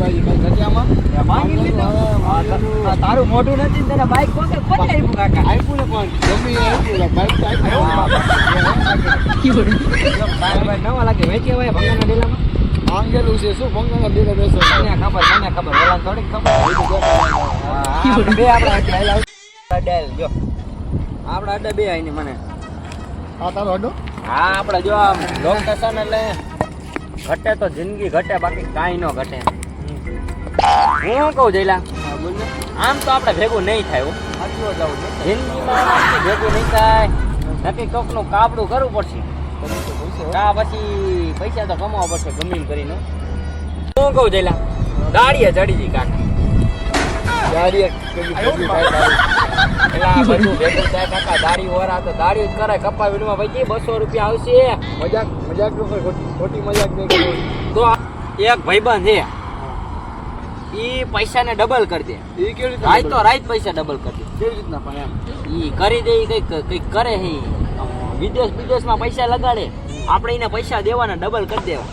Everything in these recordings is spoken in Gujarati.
ભાઈ કઈ ઘટિયામાં માંગી લીધું. તારું મોઢું નથી તને બાઈક કોકે કોને કાકા. આપ્યું ને પણ. નવા લાગે વેચી હોય ભંગાના ડેલામાં છે. શું ભંગાના ડેલા બેસો? મને ખબર મને ખબર. ઓલા થોડીક ખબર. બે આપણા જો. આપણા અડ્ડા બે આવીને મને. હા તારો હા આપણા જો આમ લોકેશન એટલે ઘટે તો જિંદગી ઘટે બાકી કાંઈ ન ઘટે. હું શું કહું જઈલા આમ તો આપણે ભેગું નહીં થાય જિંદગીમાં ભેગું નહીં થાય. નક્કી કોકનું કાપડું કરવું પડશે. કા પછી પૈસા તો કમાવા પડશે ગમે કરીને. હું કહું જઈલા દાડીએ ચડી જઈ કાકા. ગાડી કેવી કેવી બાઈક આવી. એટલે આ બધું ભેગું થાય કાકા દાડી વરા તો દાડી જ કરે કપા વીડમાં ભાઈ બસો રૂપિયા આવશે. મજાક મજાક ખોટી મજાક નહીં તો એક ભાઈબંધ છે. ઈ પૈસાને ડબલ કરી દે. એ કેવી રીતે રાત તો રાઈત પૈસા ડબલ કરી કેવી રીતના પણ એમ? દે ઈ કરી દે ઈ કંઈક કંઈક કરે હે વિદેશ વિદેશમાં પૈસા લગાડે. આપણે એને પૈસા દેવાના ડબલ કરી દેવા.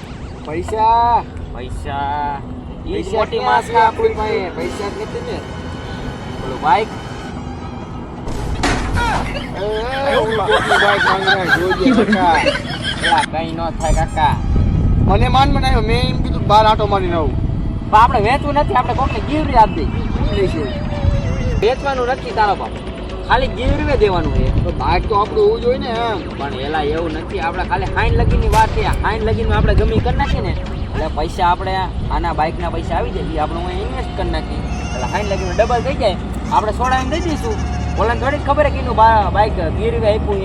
પૈસા? પૈસા. ઈ મોટી માસ છે આપણી પાસે. પૈસા? જ નથી ને. બોલો બાઈક એ, એ, મને માન બનાવ્યો મેં એમ કીધું બાર આટો મારીને આવું. પણ આપણે વેચવું નથી આપણે કોકને ગીવરી આપી દઈ વેચવાનું નથી તારો બાપ. ખાલી ગીવરીવે દેવાનું છે. ભાગ તો આપણું હોવું જોઈએ ને પણ એલા એવું નથી આપણે ખાલી હાઈન લગીની વાત છે. હાઈન લગીનમાં આપણે ગમી કરી નાખીએ ને એટલે પૈસા આપણે આના બાઇકના પૈસા આવી જાય એ આપણે હું ઇન્વેસ્ટ કરી નાખીએ. એટલે હાઈન લગીનું ડબલ થઈ જાય. આપણે સોડાવીને દઈ દઈશું. ઓલાને થોડી ખબર કે એનું બાઇક ગીરવે આપ્યું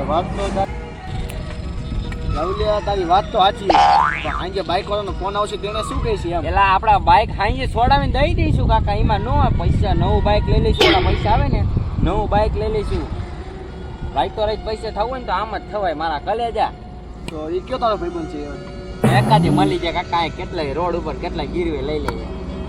એ વાત તો તારી- તારી વાત તો સાચી પણ બાઈક વાળાનો ફોન આવશે તેને શું કહીશ એમ? એટલે આપણા બાઇક હાઈએ છોડાવીને દઈ દઈશું કાકા એમાં નો પૈસા નવું બાઇક લઈ લઈશું ઓલા પૈસા આવે ને નવું બાઇક લઈ લઈશું. રાઈટ તો રાઈટ પૈસા થવું હોય ને તો આમ જ થવાય મારા કલેજા. તો એ કયો તારો ભાઈબંધ છે? એકાદી મળી જાય કાકા કેટલાય રોડ ઉપર કેટલાય ગીરવે લઈ લઈએ.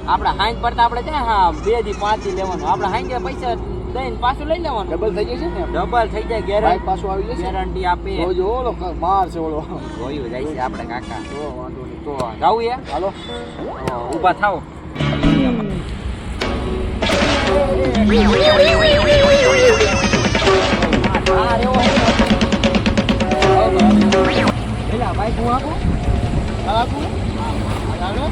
આપણે હાંજ પડતા આપણે ત્યાં હા બેથી પાંચ લેવાનું. આપણે હાઈન પૈસા દઈને પાછું લઈ લેવાનું. ડબલ થઈ જશે ને ડબલ થઈ જાય ગેરંટી પાછું આવી જશે? ગેરંટી આપે તો જો ઓલો ક- છે ઓલો જોયું જાય છે આપણે કાકા. તો વાંધો નહીં. તો જાવું યાર? હાલો. ઊભા થાવ પેલા બાઈક હું આપું? હાલ હાલો.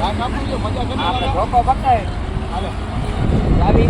બાઈક આપું મજા કરી આપણે હાલો ધોકો પકડાય. હાલો. ચાવી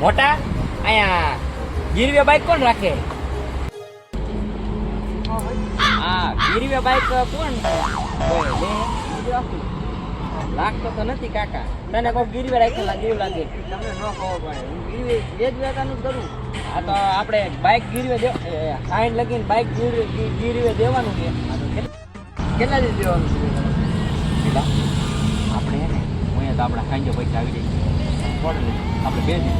મોટા અહીંયા ગીરવે બાઈક કોણ રાખે? હા ગીરવે બાઈક કોણ. લાગતો તો નથી કાકા. તને કોઈ ગીરવે રાખેલા જેવું લાગે. તમને ન ખબર પડે. હું ગીરવે એ જ વેતાનું કરું. આ તો આપણે બાઈક ગીરવે દે હાઈન લગીને બાઈક ગીરવે ગીરવે દેવાનું છે. કેટલા- દિવસ દેવાનું છે? આપણે એને હું અહીંયા તો આપણા સાંજે પૈસા આવી લઈ. આપણે બે દી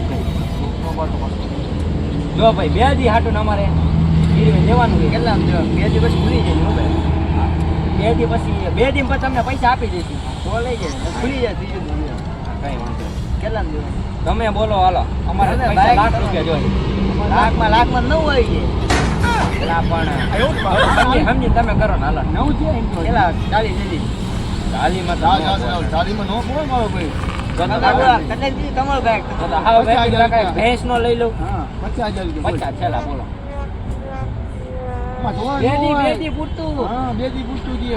જો ભાઈ બે દી હાટું અમારે ગીરવે જવાનું છે. કેટલા બે દી પછી ભૂલી જાય ભાઈ. બે દી પછી બે દી પછી તમને પૈસા આપી દઈશું તો લઈ જાય. ભૂલી જાય ત્રીજું કઈ વાંધો. કેટલા તમે બોલો હાલો. અમારે પૈસા લાખ રૂપિયા જોઈએ. લાખમાં લાખમાં નવ હોય છે પણ સમજી તમે કરો ને હાલો. નવ છે તો. ચાલીસ ચાલીમાં હોય. ચાલીમાં નો પડે મારો ભાઈ. લઈ લઉં હા પચાસ હજાર પચાસ છેલ્લા બોલો. આમાં જોવાનું બે દી હોય. બે દી પૂરતું હા.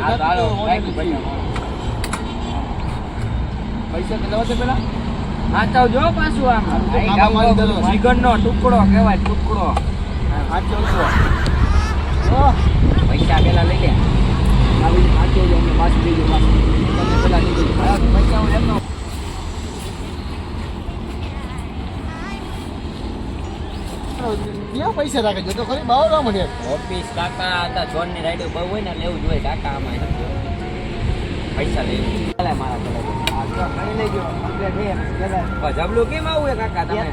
પૈસા કેટલા વધે પેલા? જો પાછું આમ. ટુકડો કહેવાય ટુકડો. છો પૈસા પેલા લઈ લે. આવી પાછું દેજો પાછું. તમે પેલા નહીં દેજો પૈસા હું એમનો ક્યાં પૈસા રાખે છે તો ખરી બાવરા મને ઓફિસ કાકા હતા જોનની રાઈડ બહુ હોય ને લેવું જોઈએ હોય કાકા આમાં પૈસા લઈ ચાલે મારા જબલું કેમ આવું હે કાકા તમે?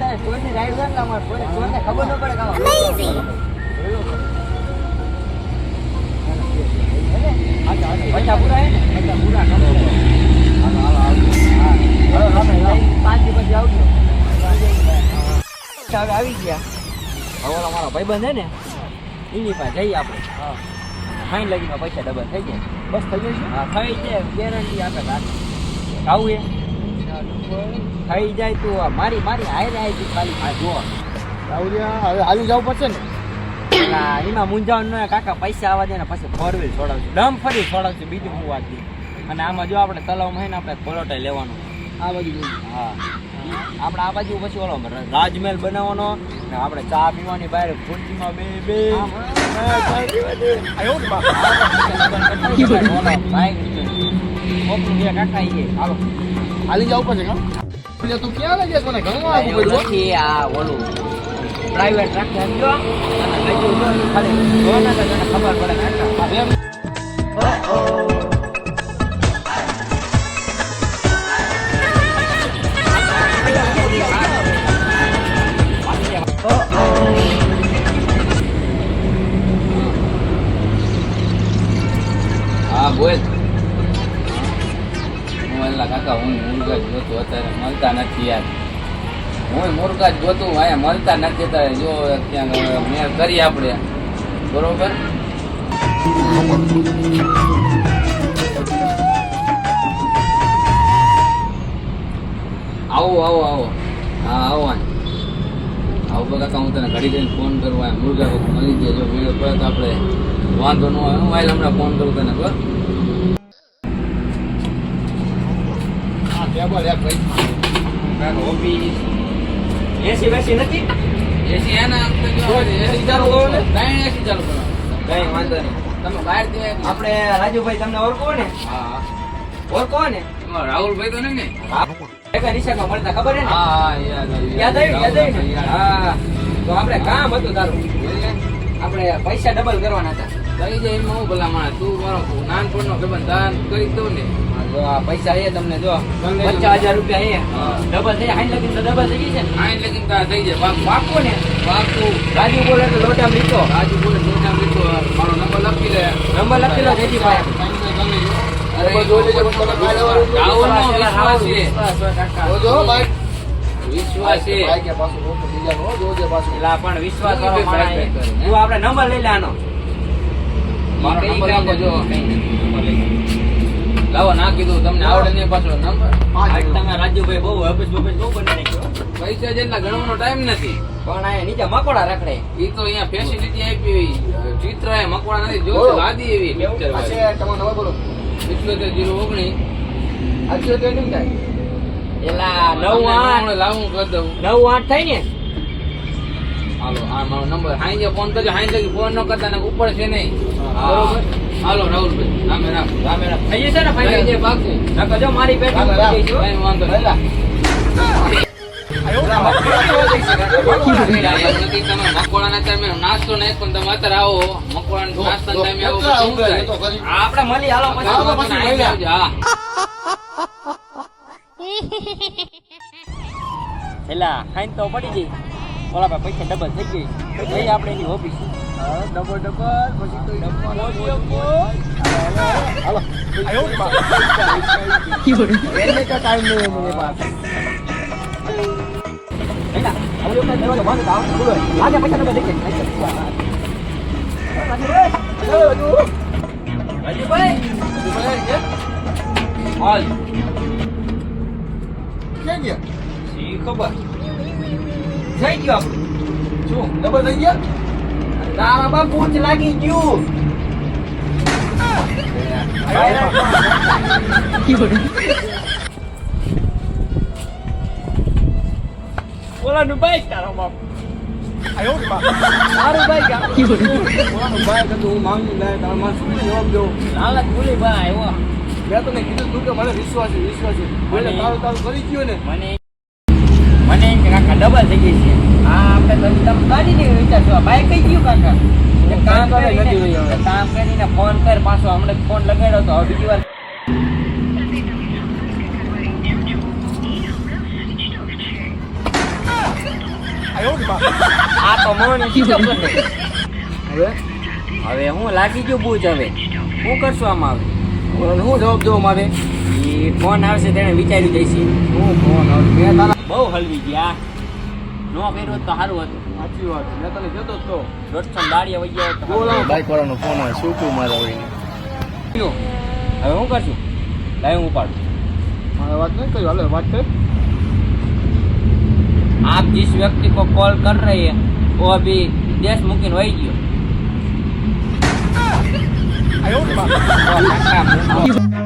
પૈસા પૂરા હે ને? પૂરા કરો પૈસા હવે આવી ગયા. હવે મારો ભાઈબંધ છે ને એની પાસે જઈએ આપણે. ફાઇન લગીમાં પૈસા ડબલ થઈ જાય. બસ થઈ જશે હા થઈ જાય ગેરંટી આપે આવું એ થઈ જાય તો મારી મારી હારે આવી ખાલી આ જો હવે હાલી જવું પડશે ને? ના એમાં મૂંઝાવણ ન કાકા પૈસા આવવા દે ને પછી ફોર વ્હીલ છોડાવશું ડમ ફરી છોડાવશું બીજું હું વાત અને આમાં જો આપણે તલાવમાં હોય ને આપણે પલોટાઈ લેવાનું. આ બધું હા. આપણે આ બાજુ પછી ઓલો રાજમહેલ બનાવવાનો ને આપણે ચા પીવાની બહાર ખુરશીમાં બે બે. આવ્યો ને બાપ. હાલો. હાલી જવું પડશે તું ક્યાં લઈ જઈશ મને ઘણું આગું પડ્યું આ ઓલું પ્રાઇવેટ ખાલી ખબર પડે નથી યાર. હું મુરગા જોતું અહીંયા મળતા નથી તો જો ત્યાં મેં કરી આપણે. બરોબર? આવો આવો આવો. હા, આવો. આવો કાકા હું તને ઘડી જઈને ફોન કરું આ મુરગા મળી જાય જો મેળ પડે તો આપણે વાંધો ન આવે. હું આઈને હમણાં ફોન કરું તને બરાબર આ ટેબલ એક ભાઈ. ઓફિસ એસી વેસી નથી? એસી એના એસી ચાલુ કરો ને? ત્રણ એસી ચાલુ કરો. કઈ વાંધો નહીં. તમે બહાર આપણે રાજુભાઈ તમને ઓળખો ને? હા. ઓળખો ને? રાહુલભાઈ તો નહીં ને? હા. મળતા ખબર હે ને? હા યાદ આવ્યું યાદ આવ્યું હા. તો આપણે કામ હતું તારું. આપણે પૈસા ડબલ કરવાના હતા. કઈ જાય એમાં હું ભલા માણસ. તું મારો નાનપણનો ભાઈબંધ દાન કરી દઉં ને. આ પૈસા એ તમને જો. પચાસ હજાર રૂપિયા એ ડબલ થઈ હાઈ લગીન તો ડબલ થઈ છે આઈ લગીન તા થઈ જાય. બાપ પાકું ને. બાપુ રાજુ બોલે તો લોટા લીધો. રાજુ બોલે જોતા મિત્રો મારો નંબર લખી લે. નંબર લખી લો જેથી ભાઈ. વિશ્વાસ નંબર લઈ લે આનો મારો નંબર આપો જો કઈ નંબર લઈ લે. લાવો ના કીધું. તમને આવડે નહીં પાછો નંબર પાંચ આજ મિનિટ. તમે રાજુભાઈ બહુ હબસ બબસ બહુ બનાવી નાખ્યો. પૈસા જેટલા ગણવાનો ટાઈમ નથી. પણ આ નીચે મકોડા રાખડે. એ તો અહીંયા ફેસિલિટી આપી ચિત્ર એ મકોડા નથી. જો. લાદી એવી પિક્ચર છે તમારો નંબર બોલો. જીરો ઓગણીસ. છે કેમ થાય? એલા નવ આઠ. લાવું કરી દઉં. નવ આઠ થાય ને? હાલો આ મારો નંબર. હાઈ ફોન કરજો. હાઈ લગી ફોન ન કરતા ને ઉપર છે નહીં. બરોબર. હાલો રાહુલભાઈ રામે રામ રામે રામ. થઈ જશે ને ભાઈ જે પાકું નકર જો મારી પેટ રામે રામ. કઈ વાંધો નહીં. નાસ્તો નહીં પણ તમે અત્યારે આવો મકવાણા નાસ્તા ટાઈમે આવો. મળી હાલો પછી હા ખાઈને તો પડી ગઈ. ઓલા પાસે પૈસા ડબલ થઈ ગઈ જઈએ આપણે એની ઓફિસ હા, ડબલ ડબલ પછી તો હાલો આવ્યો ને બાપ. એને તો ટાઈમ નહીં મને પાસે એલા થઈ ગયા શી આપણું ડબલ થઈ ગયા. તારા બા પૂંછ લાગી ગયું. ઓલાનું બાઈક તારો બાપ. બાઈક. ઓલાનું હું માંગી લે તારા માં શું જવાબ દઉં લાલચ ભૂલી ભાઈ આવ્યો મેં તને કીધું તું કે મને વિશ્વાસ છે વિશ્વાસ છે. મને- તારું તારું કરી ગયો ને. મને કાકા ડબલ થઈ ગઈ છે. હા આપણે તમે ગાડી નહીં વિચારશો બાઈક કઈ ગયું કાકા? કામ કરીને. કામ કરીને ફોન કર પાછો હમણાં ફોન લગાડ્યો તો હવે બીજી વાર આ તો કરી હવે? હવે હું લાગી ગયું બૂજ હવે. શું કરશું આમાં હવે? હું શું જવાબ દઉં મારે? એ ફોન આવશે તેને વિચાર્યું જઈશે શું ફોન આવે મેં તારા બહુ હલવી ગયા નો કર્યું હોત તો સારું હતું સાચી વાત મેં તને કહેતો જ તો દોઢસો દાડીએ વહી ગયો હોત તો સારું બોલાવો બાઈક વાળાનો ફોન આવે શું કહું મારે હવે હતું. હવે હું કરશું લાવ હું ઉપાડું મારે વાત નહીં કરી હાલે વાત કર आप जिस व्यक्ति को कॉल कर रहे हैं वो अभी देश मुकिन वही गयो આયો तो काका,